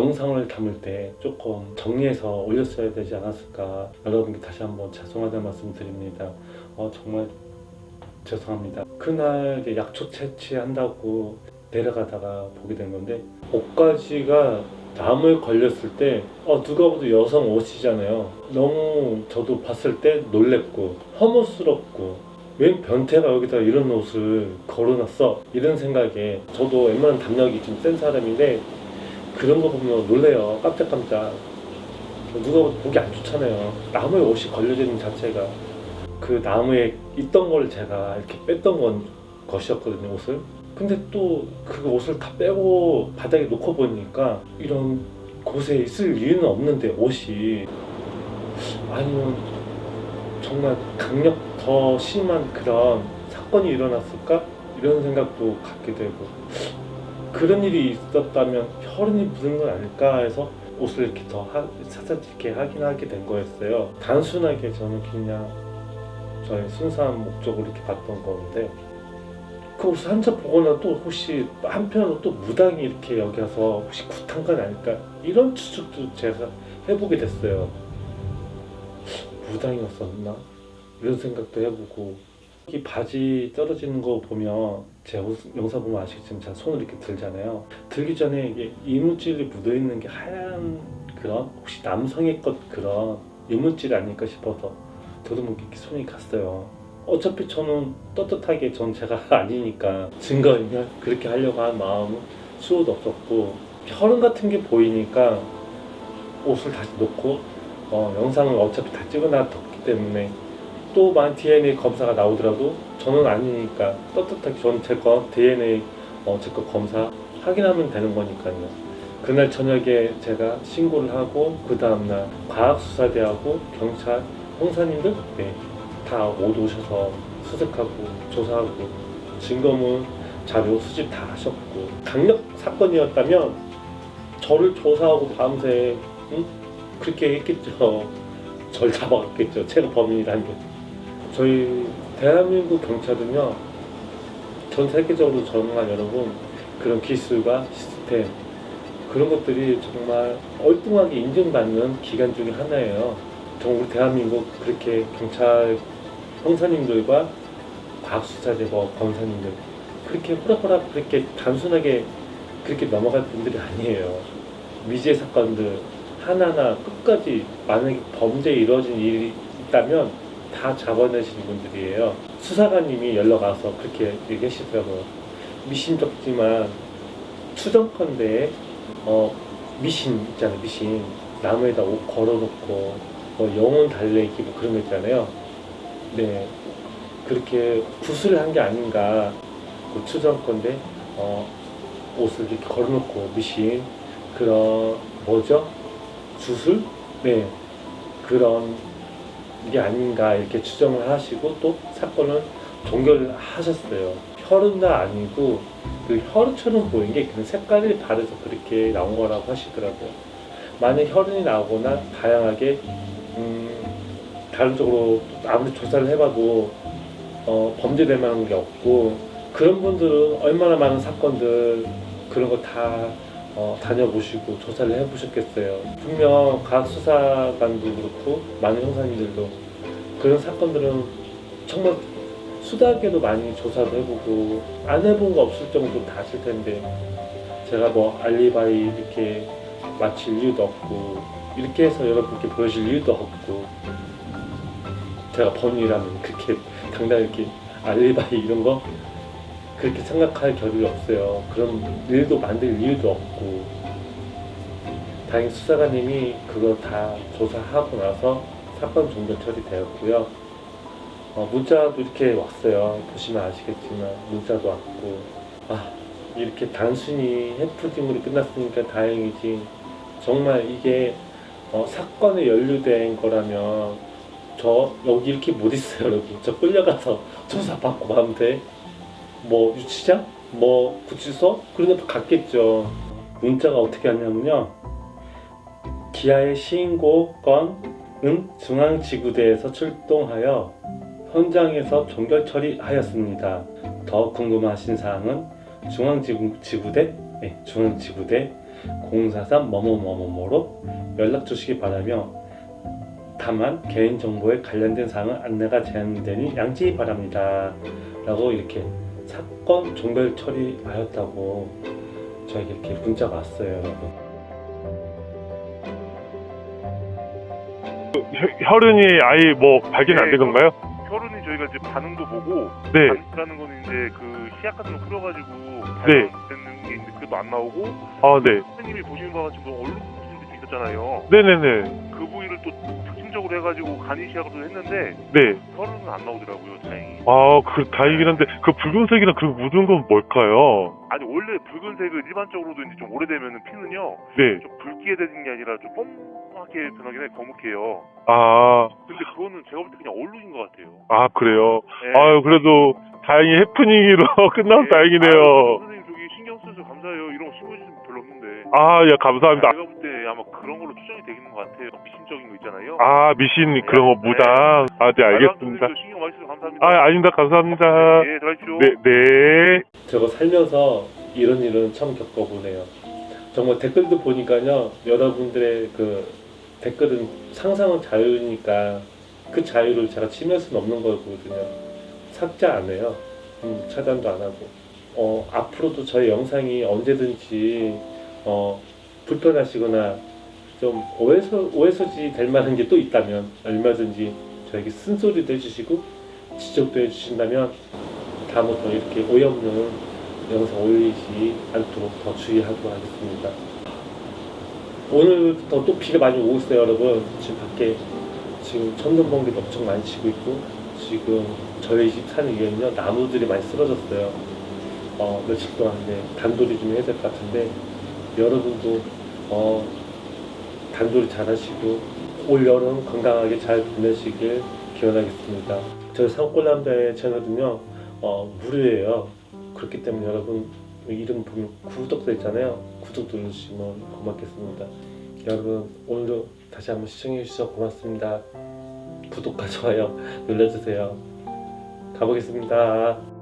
영상을 담을 때 조금 정리해서 올렸어야 되지 않았을까. 여러분께 다시 한번 죄송하다는 말씀 드립니다. 어, 정말 죄송합니다. 그날 약초 채취한다고 내려가다가 보게 된 건데 옷가지가 나무에 걸렸을 때 어, 누가 봐도 여성 옷이잖아요. 너무 저도 봤을 때 놀랬고 혐오스럽고 웬 변태가 여기다 이런 옷을 걸어놨어? 이런 생각에 저도 웬만한 담력이 좀 센 사람인데 그런 거 보면 놀래요. 깜짝깜짝. 누가 보기 안 좋잖아요. 나무에 옷이 걸려져 있는 자체가. 그 나무에 있던 걸 제가 이렇게 뺐던 건 것이었거든요 옷을. 근데 또 그 옷을 다 빼고 바닥에 놓고 보니까 이런 곳에 있을 이유는 없는데 옷이. 아니면 정말 강력 더 심한 그런 사건이 일어났을까? 이런 생각도 갖게 되고 그런 일이 있었다면 혈흔이 묻은 건 아닐까 해서 옷을 이렇게 더 하, 사사롭게 확인하게 된 거였어요. 단순하게 저는 그냥 저의 순수한 목적으로 이렇게 봤던 건데 그 옷을 한 점 보거나 또 혹시 한편으로 또 무당이 이렇게 여기 와서 혹시 구탄간 아닐까? 이런 추측도 제가 해보게 됐어요. 무당이었었나? 이런 생각도 해보고 이 바지 떨어지는 거 보면 제 옷, 영상 보면 아시겠지만 제가 손을 이렇게 들잖아요. 들기 전에 이게 이물질이 묻어 있는 게 하얀 그런 혹시 남성의 것 그런 이물질이 아닐까 싶어서 저도 모르게 손이 갔어요. 어차피 저는 떳떳하게 전 제가 아니니까 증거인멸 그렇게 하려고 한 마음은 수호도 없었고 혈흔 같은 게 보이니까 옷을 다시 놓고 어, 영상을 어차피 다 찍어놨기 때문에 또 만 DNA 검사가 나오더라도 저는 아니니까 떳떳하게 저는 제거 DNA 어, 제거 검사 확인하면 되는 거니까요. 그날 저녁에 제가 신고를 하고 그 다음날 과학수사대하고 경찰 형사님들 네, 다 모두 오셔서 수색하고 조사하고 증거물 자료 수집 다 하셨고 강력 사건이었다면 저를 조사하고 밤새 응? 그렇게 했겠죠. 절 잡아갔겠죠. 제가 범인이라는 게. 저희 대한민국 경찰은요 전 세계적으로 전능한 여러분 그런 기술과 시스템 그런 것들이 정말 얼뚱하게 인정받는 기관 중에 하나예요. 정말 우리 대한민국 그렇게 경찰 형사님들과 과학수사대와 검사님들 그렇게 호락호락 그렇게 단순하게 그렇게 넘어갈 분들이 아니에요. 미제 사건들 하나하나 끝까지 만약에 범죄 이루어진 일이 있다면 다 잡아내시는 분들이에요. 수사관님이 연락 와서 그렇게 얘기하시더라고요. 미심쩍지만 추정컨대 어, 미신 있잖아요. 미신 나무에다 옷 걸어놓고 뭐 영혼 달래기 뭐 그런 거 있잖아요. 네 그렇게 구슬을 한 게 아닌가 그 추정컨대 어, 옷을 이렇게 걸어놓고 미신 그런 뭐죠? 주술? 네 그런 게 아닌가 이렇게 추정을 하시고 또 사건을 종결을 하셨어요. 혈흔도 아니고 그 혈흔처럼 보인 게그 색깔이 다르서 그렇게 나온 거라고 하시더라고요. 만약 혈흔이 나오거나 다양하게 음, 다른 쪽으로 아무리 조사를 해봐도 어, 범죄될 만한 게 없고 그런 분들은 얼마나 많은 사건들 그런 거 다 어, 다녀보시고 조사를 해보셨겠어요. 분명 과학수사관도 그렇고 많은 형사님들도 그런 사건들은 정말 수다하게도 많이 조사도 해보고 안 해본 거 없을 정도 다 아실 텐데 제가 뭐 알리바이 이렇게 마칠 이유도 없고 이렇게 해서 여러분께 보여줄 이유도 없고 제가 범인이라면 그렇게 당당히 이렇게 알리바이 이런 거 그렇게 생각할 겨를이 없어요. 그런 일도 만들 이유도 없고 다행히 수사관님이 그거 다 조사하고 나서 사건 종결 처리되었고요. 어, 문자도 이렇게 왔어요. 보시면 아시겠지만 문자도 왔고 아 이렇게 단순히 해프닝으로 끝났으니까 다행이지 정말 이게 어, 사건에 연루된 거라면 저 여기 이렇게 못 있어요 여러분 저 끌려가서 조사받고 가면 돼. 뭐 유치장? 뭐 구치소? 그런 데도 갔겠죠. 문자가 어떻게 왔냐면요. 기아의 시인고 건은 중앙지구대에서 출동하여 현장에서 종결 처리하였습니다. 더 궁금하신 사항은 중앙지구대, 네, 중앙지구대 043 뭐뭐뭐뭐로 연락 주시기 바라며 다만 개인 정보에 관련된 사항은 안내가 제한되니 양지 바랍니다. 라고 이렇게 사건 종별 처리하였다고 저에게 이렇게 문자가 왔어요, 여러분. 혀- 혈흔이 아예 뭐 발견이 안된 건가요? 혈흔이 저희가 이제 반응도 보고 네. 반응이라는 거는 이제 그 시약 같은 거 뿌려가지고 네. 발견되는 게 있는데 그것도 안 나오고 아, 네. 선생님이 보시는 바와 같이 뭐 얼룩 있었잖아요. 네네네. 그 부위를 또 특징적으로 해가지고 간이 시약으로 했는데 네. 혈흔은 안 나오더라고요, 다행히. 아, 그, 다행이긴 한데, 그 붉은색이랑 그 묻은 건 뭘까요? 아니 원래 붉은색은 일반적으로도 이제 좀 오래되면 피는요 네. 좀 붉게 되는 게 아니라 좀 뻔하게 변하긴 해 거묵해요. 아, 근데 그거는 제가 볼 때 그냥 얼룩인 것 같아요. 아, 그래요. 네. 아유, 그래도 다행히 해프닝으로 끝나서 네. 아유, 다행이네요. 선생 아, 예, 감사합니다. 제가 볼 때 아마 그런 걸로 추정이 되는 것 같아요. 미신적인 거 있잖아요. 아, 미신 그런 거 무당. 아, 네, 알겠습니다. 신경 많이 써서 감사합니다. 아, 아닙니다. 감사합니다. 예, 들어가십시오. 네, 네. 제가 살면서 이런 일은 처음 겪어보네요. 정말 댓글도 보니까요, 여러분들의 그 댓글은 상상은 자유니까 그 자유를 제가 침해할 수는 없는 거거든요. 삭제 안 해요. 음, 차단도 안 하고. 어, 앞으로도 저의 영상이 언제든지 어, 불편하시거나 좀 오해소, 오해소지 될 만한 게 또 있다면 얼마든지 저에게 쓴소리도 해주시고 지적도 해주신다면 다음부터 이렇게 오해 없는 영상 올리지 않도록 더 주의하도록 하겠습니다. 오늘부터 또 비가 많이 오고 있어요, 여러분. 지금 밖에 지금 천둥 번개도 엄청 많이 치고 있고 지금 저희 집 사는 위에는요 나무들이 많이 쓰러졌어요. 어, 며칠 동안 네, 단돌이 좀 해야 될 것 같은데 여러분도 어, 단돌이 잘 하시고 올 여름 건강하게 잘 보내시길 기원하겠습니다. 저희 산골남자의 채널은요 어, 무료예요. 그렇기 때문에 여러분 이름 보면 구독도 있잖아요. 구독 눌러주시면 고맙겠습니다. 여러분 오늘도 다시 한번 시청해 주셔서 고맙습니다. 구독과 좋아요 눌러주세요. 가보겠습니다.